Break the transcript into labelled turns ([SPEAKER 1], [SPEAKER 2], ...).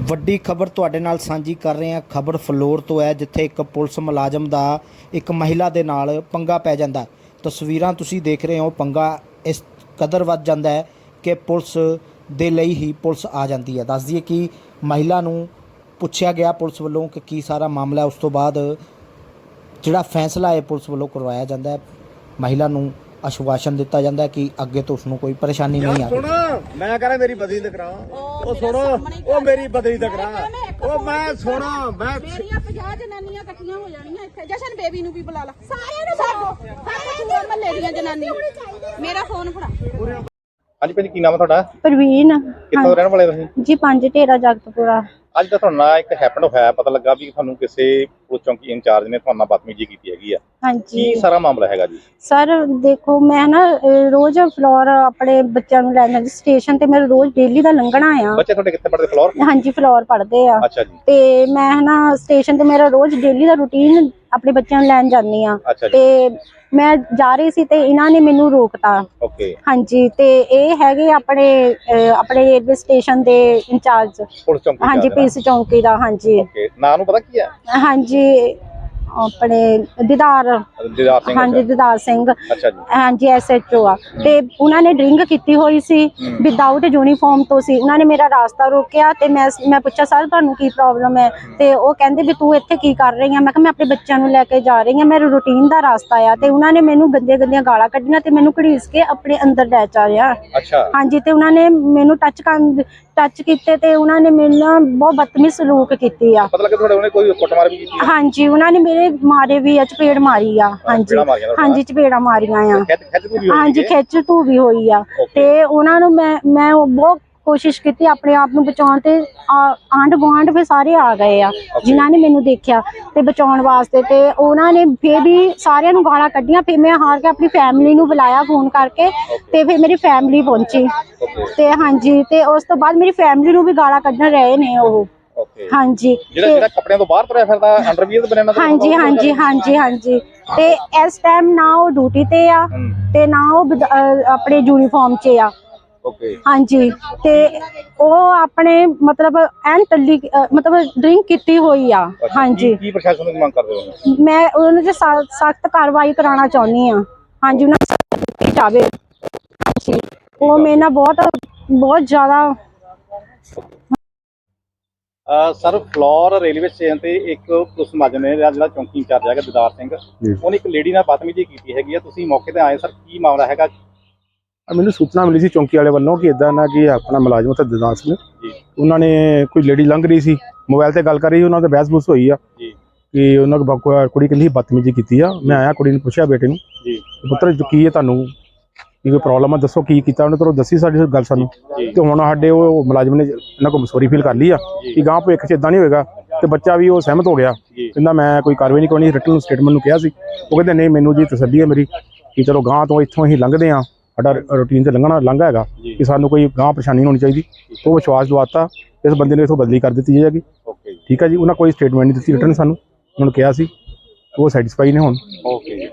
[SPEAKER 1] ਵੱਡੀ ਖਬਰ ਤੁਹਾਡੇ ਨਾਲ ਸਾਂਝੀ ਕਰ ਰਹੇ ਹਾਂ। ਖਬਰ ਫਲੋਰ ਤੋਂ ਹੈ, ਜਿੱਥੇ ਇੱਕ ਪੁਲਿਸ ਮੁਲਾਜ਼ਮ ਦਾ ਇੱਕ ਮਹਿਲਾ ਦੇ ਨਾਲ ਪੰਗਾ ਪੈ ਜਾਂਦਾ ਤਸਵੀਰਾਂ ਤੁਸੀਂ ਦੇਖ ਰਹੇ ਹੋ, ਪੰਗਾ ਇਸ ਕਦਰ ਵੱਧ ਜਾਂਦਾ ਹੈ ਕਿ ਪੁਲਿਸ ਦੇ ਲਈ ਹੀ ਪੁਲਿਸ ਆ ਜਾਂਦੀ ਹੈ। ਦੱਸ ਦਈਏ ਕਿ ਮਹਿਲਾ ਨੂੰ ਪੁੱਛਿਆ ਗਿਆ ਪੁਲਿਸ ਵੱਲੋਂ ਕਿ ਕੀ ਸਾਰਾ ਮਾਮਲਾ ਉਸ ਤੋਂ ਬਾਅਦ ਜਿਹੜਾ ਫੈਸਲਾ ਹੈ, ਪੁਲਿਸ ਵੱਲੋਂ ਕਰਵਾਇਆ ਜਾਂਦਾ ਹੈ। ਮਹਿਲਾ ਨੂੰ ਆਸ਼ਵਾਸਨ ਦਿੱਤਾ ਜਾਂਦਾ ਹੈ ਕਿ ਅੱਗੇ ਤੋਂ ਉਸ ਨੂੰ ਕੋਈ ਪਰੇਸ਼ਾਨੀ ਨਹੀਂ ਆਵੇਗੀ।
[SPEAKER 2] ਸੁਣ ਮੈਂ ਕਰਾਂ ਮੇਰੀ ਬਦਲੀ ਤੇ ਕਰਾ। ਉਹ ਸੁਣੋ ਉਹ ਮੇਰੀ ਬਦਲੀ ਤੇ ਕਰਾ। ਉਹ ਮੈਂ ਸੁਣ ਮੈਂ
[SPEAKER 3] ਮੇਰੀਆਂ 50 ਜਨਾਨੀਆਂ ਇਕੱਠੀਆਂ ਹੋ ਜਾਣੀਆਂ ਇੱਥੇ। ਜਸ਼ਨ ਬੇਬੀ ਨੂੰ ਵੀ ਬੁਲਾ ਲਾ। ਸਾਰਿਆਂ ਨੂੰ ਸਭ ਸਾਰੇ ਪੂਰੇ ਮਹੱਲੇ ਦੀਆਂ ਜਨਾਨੀਆਂ। ਮੇਰਾ ਫੋਨ ਫੜਾ।
[SPEAKER 4] ਹਾਂਜੀ ਭਾਜੀ ਕੀ ਨਾਮ ਹੈ ਤੁਹਾਡਾ?
[SPEAKER 5] ਪ੍ਰਵੀਨ।
[SPEAKER 4] ਕਿੱਥੋਂ ਦੇ ਰਹਿਣ ਵਾਲੇ ਤੁਸੀਂ?
[SPEAKER 5] ਜੀ ਪੰਜ ਢੇਰਾ ਜਗਤਪੁਰਾ।
[SPEAKER 4] ਅੱਜ ਤਾਂ ਤੁਹਾਨੂੰ ਨਾਲ ਇੱਕ ਹੈਪਨ ਹੋਇਆ ਪਤਾ ਲੱਗਾ ਵੀ ਤੁਹਾਨੂੰ ਕਿਸੇ ਪੁਲਿਸ ਚੌਂਕੀ ਇੰਚਾਰਜ ਨੇ ਤੁਹਾਨੂੰ ਬਦਤਮੀਜ਼ੀ ਕੀਤੀ ਹੈਗੀ ਆ।
[SPEAKER 5] ਹਾਂਜੀ।
[SPEAKER 4] ਕੀ ਸਾਰਾ ਮਾਮਲਾ ਹੈਗਾ ਜੀ?
[SPEAKER 5] ਸਰ ਦੇਖੋ ਮੈਂ ਨਾ ਅਹ, ਰੋਜ਼ ਫਲੋਰ ਆਪਣੇ ਬੱਚਿਆਂ ਨੂੰ ਲੈਣ ਜਾਂਦੀ ਸਟੇਸ਼ਨ ਤੇ ਮੇਰਾ ਰੋਜ਼ ਡੇਲੀ ਦਾ ਲੰਘਣਾ ਆ।
[SPEAKER 4] ਬੱਚੇ ਤੁਹਾਡੇ ਕਿੱਥੇ ਪੜਦੇ ਫਲੋਰ
[SPEAKER 5] ਹਾਂਜੀ ਫਲੋਰ ਪੜ੍ਹਦੇ ਆ।
[SPEAKER 4] ਅੱਛਾ ਜੀ।
[SPEAKER 5] ਤੇ ਮੈਂ ਨਾ ਸਟੇਸ਼ਨ ਤੇ ਮੇਰਾ ਰੋਜ਼ ਡੇਲੀ ਦਾ ਰੁਟੀਨ ਆਪਣੇ ਬੱਚਿਆਂ ਨੂੰ ਲੈਣ ਜਾਂਦੀ ਆ
[SPEAKER 4] ਅੱਛਾ ਜੀ।
[SPEAKER 5] ਤੇ ਮੈਂ ਜਾ ਰਹੀ ਸੀ ਤੇ ਇਹਨਾਂ ਨੇ ਮੈਨੂੰ ਰੋਕਤਾ।
[SPEAKER 4] ਓਕੇ
[SPEAKER 5] ਹਾਂਜੀ ਤੇ ਇਹ ਹੈਗੇ ਆਪਣੇ ਅਹ, ਆਪਣੇ ਰੇਲਵੇ ਸਟੇਸ਼ਨ ਦੇ ਇੰਚਾਰਜ।
[SPEAKER 4] ਪੁਲਿਸ ਚੌਂਕੀ
[SPEAKER 5] ਹਾਂਜੀ ਪੀਸ ਚੌਂਕੀ ਦਾ ਹਾਂਜੀ।
[SPEAKER 4] ਓਕੇ ਨਾਂ ਨੂੰ ਪਤਾ ਕੀ ਹੈ?
[SPEAKER 5] ਹਾਂਜੀ ਆਪਣੇ ਦੀਦਾਰ
[SPEAKER 4] ਦਿਦਾਰ ਸਿੰਘ
[SPEAKER 5] ਹਾਂਜੀ ਦੀਦਾਰ ਸਿੰਘ।
[SPEAKER 4] ਅੱਛਾ ਜੀ।
[SPEAKER 5] ਹਾਂਜੀ ਐਸਐਚਓ ਆ। ਤੇ ਉਹਨਾਂ ਨੇ ਡਰਿੰਕ ਕੀਤੀ ਹੋਈ ਸੀ ਵਿਦਆਊਟ ਯੂਨੀਫਾਰਮ ਤੋਂ ਸੀ। ਉਹਨਾਂ ਨੇ ਮੇਰਾ ਰਾਸਤਾ ਰੋਕਿਆ ਤੇ ਮੈਂ ਮੈਂ ਪੁੱਛਿਆ ਸਰ ਤੁਹਾਨੂੰ ਕੀ ਪ੍ਰੋਬਲਮ ਹੈ? ਤੇ ਉਹ ਕਹਿੰਦੇ ਵੀ ਤੂੰ ਇੱਥੇ ਕੀ ਕਰ ਰਹੀ ਆ ਮੈਂ ਕਿਹਾ ਮੈਂ ਆਪਣੇ ਬੱਚਿਆਂ ਨੂੰ ਲੈ ਕੇ ਜਾ ਰਹੀ ਆ ਮੇਰਾ ਰੂਟੀਨ ਦਾ ਰਾਸਤਾ ਆ। ਤੇ ਉਹਨਾਂ ਨੇ ਮੈਨੂੰ ਗੰਦੀਆਂ ਗੰਦੀਆਂ ਗਾਲਾਂ ਕੱਢੀਆਂ ਤੇ ਮੈਨੂੰ ਘੜੀਸ ਕੇ ਆਪਣੇ ਅੰਦਰ ਲੈ ਚਾਰਿਆ।
[SPEAKER 4] ਅੱਛਾ।
[SPEAKER 5] ਹਾਂਜੀ ਤੇ ਉਹਨਾਂ ਨੇ ਮੈਨੂੰ ਟੱਚ ਕਰਨ ਟੱਚ ਕੀਤੇ ਤੇ ਉਹਨਾਂ ਨੇ ਮੇਰੇ ਨਾਲ ਬਹੁਤ ਬਦਤਮੀਜ਼ ਸਲੂਕ ਕੀਤੀ ਆ।
[SPEAKER 4] ਪਤਾ ਲੱਗਾ ਤੁਹਾਡੇ ਉਹਨੇ ਕੋਈ ਕੁੱਟਮਾਰ ਵੀ ਕੀਤੀ
[SPEAKER 5] ਹਾਂਜੀ ਉਹਨਾਂ ਨੇ ਮੇਰੇ ਮਾਰੇ ਵੀ ਆ ਚਪੇੜ ਮਾਰੀ ਆ ਹਾਂਜੀ।
[SPEAKER 4] ਚਪੇੜਾਂ ਮਾਰੀਆਂ ਤੁਹਾਡੇ
[SPEAKER 5] ਹਾਂਜੀ ਚਪੇੜਾਂ ਮਾਰੀਆਂ ਆ।
[SPEAKER 4] ਖਿੱਚ ਖਿੱਚ ਪੂਰੀ ਹੋਈ
[SPEAKER 5] ਹਾਂਜੀ ਖਿੱਚ ਧੂ ਵੀ ਹੋਈ ਆ। ਤੇ ਉਹਨਾਂ ਨੂੰ ਮੈਂ ਮੈਂ ਉਹ ਬਹੁਤ ਕੋਸ਼ਿਸ਼ ਕੀਤੀ ਆਪਣੇ ਆਪ ਨੂੰ ਬਚਾਉਣ ਤੇ ਆ- ਆਂਢ ਗੁਆਂਢ ਫਿਰ ਸਾਰੇ ਆ ਗਏ ਆ ਜਿਨ੍ਹਾਂ ਨੇ ਮੈਨੂੰ ਦੇਖਿਆ ਤੇ ਬਚਾਉਣ ਵਾਸਤੇ ਤੇ ਉਹਨਾਂ ਨੇ ਫੇਰ ਵੀ ਸਾਰਿਆਂ ਨੂੰ ਗਾਲਾਂ ਕੱਢੀਆਂ ਫਿਰ ਮੈਂ ਹਾਰ ਕੇ ਆਪਣੀ ਫੈਮਿਲੀ ਨੂੰ ਬੁਲਾਇਆ ਫੋਨ ਕਰਕੇ ਤੇ ਫਿਰ ਮੇਰੀ ਫੈਮਿਲੀ ਪਹੁੰਚੀ। ਤੇ ਹਾਂਜੀ ਤੇ ਉਸ ਤੋਂ ਬਾਅਦ ਮੇਰੀ ਫੈਮਿਲੀ ਨੂੰ ਵੀ ਗਾਲਾਂ ਕੱਢਣ ਰਹੇ ਨੇ ਉਹ।
[SPEAKER 4] ਓਕੇ
[SPEAKER 5] ਹਾਂਜੀ
[SPEAKER 4] ਜਿਹੜਾ
[SPEAKER 5] ਤੇ-
[SPEAKER 4] ਜਿਹੜਾ ਕੱਪੜਿਆਂ ਤੋਂ ਬਾਹਰ ਤੁਰਿਆ ਫਿਰਦਾ ਅੰਡਰਵੀਅਰ ਦੇ ਬਣਿਆ
[SPEAKER 5] ਹਾਂਜੀ ਹਾਂਜੀ ਹਾਂਜੀ ਹਾਂਜੀ। ਤੇ ਇਸ ਟਾਈਮ ਨਾ ਉਹ ਡਿਊਟੀ ਤੇ ਆ ਤੇ ਨਾ ਉਹ ਵਿਦ- ਅਹ ਆਪਣੇ ਯੂਨੀਫਾਰਮ 'ਚ ਆ।
[SPEAKER 4] ਓਕੇ
[SPEAKER 5] ਹਾਂਜੀ ਤੇ ਉਹ ਆਪਣੇ ਮਤਲਬ ਐਨ ਟੱਲੀ ਅਹ ਮਤਲਬ ਡਰਿੰਕ ਕੀਤੀ ਹੋਈ ਆ। ਹਾਂਜੀ।
[SPEAKER 4] ਕੀ ਪ੍ਰਸ਼ਾਸਨ ਨੂੰ ਮੰਗ ਕਰਦੇ ਹੋ
[SPEAKER 5] ਮੈਂ ਉਹਨਾਂ ਤੇ ਸਖਤ ਕਾਰਵਾਈ ਕਰਾਉਣਾ ਚਾਹੁੰਦੀ ਆ। ਹਾਂਜੀ ਉਹਨਾਂ ਨੂੰ ਸਖ਼ਤ ਕੀਤੀ ਜਾਵੇ। ਹਾਂਜੀ। ਉਹ ਮੇਰੇ ਨਾਲ ਬਹੁਤ ਬਹੁਤ ਜ਼ਿਆਦਾ
[SPEAKER 4] ਸਰ ਫਲੋਰ ਰੇਲਵੇ ਸਟੇਸ਼ਨ ਤੇ ਇੱਕ ਪੁਲਿਸ ਮੁਲਾਜ਼ਮ ਨੇ ਜਿਹੜਾ ਚੌਂਕੀ ਇੰਚਾਰਜ ਹੈਗਾ ਦਿਦਾਰ ਸਿੰਘ ਉਹਨੇ ਇੱਕ ਲੇਡੀ ਨਾਲ ਬਦਤਮੀਜ਼ੀ ਕੀਤੀ ਹੈਗੀ ਆ। ਤੁਸੀਂ ਮੌਕੇ ਤੇ ਆਏ ਸਰ ਕੀ ਮਾਮਲਾ ਹੈਗਾ?
[SPEAKER 6] ਮੈਨੂੰ ਸੂਚਨਾ ਮਿਲੀ ਸੀ ਚੌਂਕੀ ਵਾਲੇ ਵੱਲੋਂ ਕਿ ਇਦਾਂ ਨਾ ਕਿ ਆਪਣਾ ਮੁਲਾਜ਼ਮ ਦਦਾਸ ਨੇ
[SPEAKER 4] ਜੀ।
[SPEAKER 6] ਉਹਨਾਂ ਨੇ ਕੋਈ ਲੇਡੀ ਲੰਘ ਰਹੀ ਸੀ ਮੋਬਾਈਲ ਤੇ ਗੱਲ ਕਰ ਰਹੀ ਉਹਨਾਂ ਦਾ ਬਹਿਸ ਬੂਸ ਹੋਈ ਆ ਕਿ ਉਹਨਾਂ ਬਕ- ਕੁੜੀ ਕਹਿੰਦੀ ਬਦਤਮੀਜ਼ੀ ਕੀਤੀ ਆ। ਮੈਂ ਆਇਆ ਕੁੜੀ ਨੂੰ ਪੁੱਛਿਆ ਬੇਟੇ ਨੂੰ
[SPEAKER 4] ਜੀ।
[SPEAKER 6] ਕਿ ਪੁੱਤਰ ਕੀ ਹੈ ਤੁਹਾਨੂੰ ਕੀ ਕੋਈ ਪ੍ਰੋਬਲਮ ਆ ਦੱਸੋ ਕੀ ਕੀਤਾ ਉਹਨੇ ਤੁਹਾਨੂੰ ਦੱਸੀ ਸਾਡੀ ਗੱਲ ਸਾਨੂੰ। ਤੇ ਹੁਣ ਸਾਡੇ ਉਹ ਮੁਲਾਜ਼ਮ ਨੇ ਇਹਨਾਂ ਕੋਲ ਮਸੋਰੀ ਫੀਲ ਕਰ ਲਈ ਆ ਕਿ ਗਾਂ ਭਵਿੱਖ 'ਚ ਇਦਾਂ ਨਹੀਂ ਹੋਏਗਾ। ਤੇ ਬੱਚਾ ਵੀ ਉਹ ਸਹਿਮਤ ਹੋ ਗਿਆ। ਕਹਿੰਦਾ ਮੈਂ ਕੋਈ ਕਾਰਵਾਈ ਨਹੀਂ ਕਰਨੀ ਰਿਟਰਨ ਸਟੇਟਮੈਂਟ ਨੂੰ ਕਿਹਾ ਸੀ। ਉਹ ਕਹਿੰਦੇ ਨਹੀਂ ਮੈਨੂੰ ਜੀ ਤਸੱਲੀ ਹੈ ਮੇਰੀ ਕਿ ਚਲੋ ਗਾਂ ਤੋਂ ਇੱਥੋਂ ਹੀ ਲੰਘਦੇ ਆ ਸਾਡਾ ਰੂਟੀਨ ਤੇ ਲੰਘਣਾ ਲੰਘਾ ਹੈਗਾ। ਕਿ ਸਾਨੂੰ ਕੋਈ ਗਾਂ ਪਰੇਸ਼ਾਨੀ ਨਹੀਂ ਹੋਣੀ ਚਾਹੀਦੀ। ਉਹ ਵਿਸ਼ਵਾਸ ਦਵਾਤਾ ਇਸ ਬੰਦੇ ਨੇ ਇਥੋਂ ਬਦਲੀ ਕਰ ਦਿੱਤੀ ਜਾਏਗੀ। ਠੀਕ ਹੈ ਜੀ ਉਹਨਾਂ ਕੋਈ ਸਟੇਟਮੈਂਟ ਨਹੀਂ ਦਿੱਤੀ ਰਿਟਰਨ ਸਾਨੂੰ। ਉਹਨਾਂ ਨੂੰ ਕਿਹਾ ਸੀ ਉਹ ਸੈਟੀਸਫਾਈ ਨੇ ਹੁਣ।
[SPEAKER 4] ਓਕੇ ਜੀ।